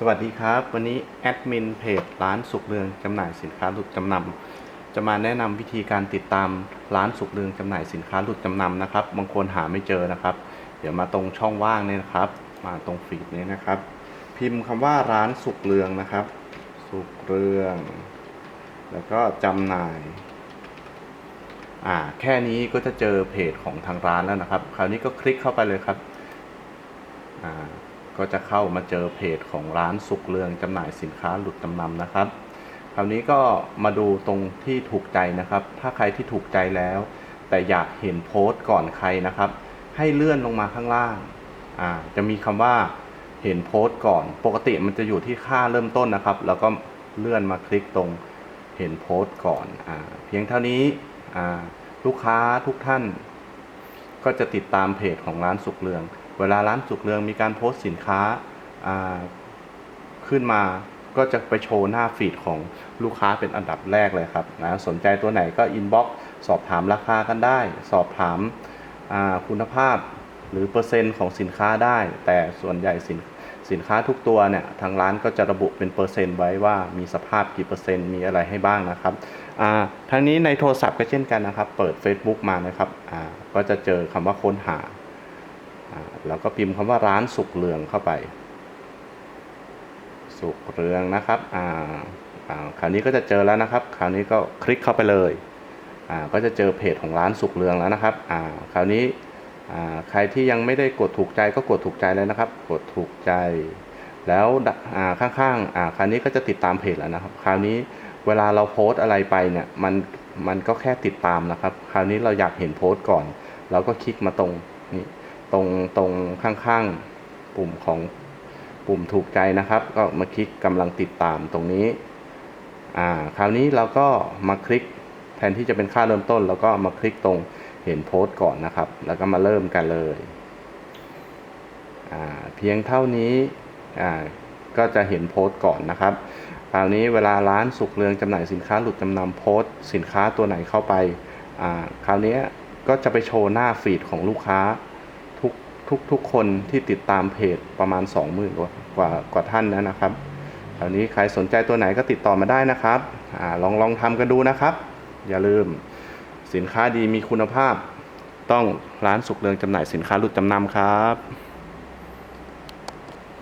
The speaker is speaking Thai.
สวัสดีครับ วันนี้แอดมินเพจร้านสุกเรืองจำหน่ายสินค้าหลุดจำนำจะมาแนะนำวิธีการติดตามร้านสุกเรืองจำหน่ายสินค้าหลุดจำนำนะครับ บางคนหาไม่เจอนะครับ เดี๋ยวมาตรงช่องว่างเนี่ยนะครับ มาตรงฟีดนี้นะครับ พิมพ์คำว่าร้านสุกเรืองนะครับ สุกเรือง แล้วก็จำหน่ายอ่าแค่นี้ก็จะเจอเพจของทางร้านแล้วนะครับ คราวนี้ก็คลิกเข้าไปเลยครับอ่า ก็จะเข้ามาเจอเพจของร้านสุกเรืองจำหน่ายสินค้าหลุดจำนำนะครับ คราวนี้ก็มาดูตรงที่ถูกใจนะครับ ถ้าใครที่ถูกใจแล้ว แต่อยากเห็นโพสต์ก่อนใครนะครับ ให้เลื่อนลงมาข้างล่างอ่าจะมีคำว่าเห็นโพสต์ก่อน ปกติมันจะอยู่ที่ค่าเริ่มต้นนะครับ แล้วก็เลื่อนมาคลิกตรงเห็นโพสต์ก่อนอ่าเพียงเท่านี้อ่าลูกค้าทุกท่าน ก็จะติดตามเพจของร้านสุกเรือง เวลาร้านสุกเรืองมีการโพสต์สินค้าขึ้นมาก็จะไปโชว์หน้าฟีดของลูกค้าเป็นอันดับแรกเลยครับนะสนใจตัวไหนก็อินบ็อกซ์สอบถามราคากันได้ สอบถามคุณภาพหรือเปอร์เซ็นต์ของสินค้าได้ แต่ส่วนใหญ่สิน สินค้าทุกตัวเนี่ยทางร้านก็จะระบุเป็นเปอร์เซ็นต์ไว้ว่ามีสภาพกี่เปอร์เซ็นต์มีอะไรให้บ้างนะครับอ่าทั้งนี้ในโทรศัพท์ก็เช่นกันนะครับ เปิด Facebook มานะครับอ่าก็จะเจอคำว่าค้นหาอ่าแล้วก็พิมพ์คำว่าร้านสุกเรืองเข้าไป สุกเรืองนะครับอ่าอ่าคราวนี้ก็จะเจอแล้วนะครับ คราวนี้ก็คลิกเข้าไปเลยอ่าก็จะเจอเพจของร้านสุกเรืองแล้วนะครับอ่าคราวนี้ ใครที่ยังไม่ได้กดถูกใจก็กดถูกใจเลยนะครับ กดถูกใจ แล้วข้างๆคราวนี้ก็จะติดตามเพจแล้วนะครับ คราวนี้เวลาเราโพสต์อะไรไปเนี่ยมันมันก็แค่ติดตามนะครับ คราวนี้เราอยากเห็นโพสต์ก่อน เราก็คลิกมาตรงนี้ตรงตรงข้างๆปุ่มของปุ่มถูกใจนะครับ ก็มาคลิกกำลังติดตามตรงนี้อ่าคราวนี้เราก็มาคลิกแทนที่จะเป็นค่าเริ่มต้นเราก็มาคลิกตรง เห็นโพสต์ก่อนนะครับ แล้วก็มาเริ่มกันเลย เพียงเท่านี้ก็จะเห็นโพสต์ก่อนนะครับคราวนี้เวลาร้านสุกเรืองจำหน่ายสินค้าหลุดจำนำโพสต์ สินค้าตัวไหนเข้าไป คราวนี้ก็จะไปโชว์หน้าฟีดของลูกค้าทุกทุกทุกคนที่ติดตามเพจประมาณ 20,000กว่ากว่ากว่าท่านนะนะครับคราวนี้ใครสนใจตัวไหนก็ติดต่อมาได้นะครับอลองลองทำกันดูนะครับ อย่าลืม สินค้าดีมีคุณภาพ ต้องร้านสุกเรืองจำหน่ายสินค้าหลุดจำนำครับ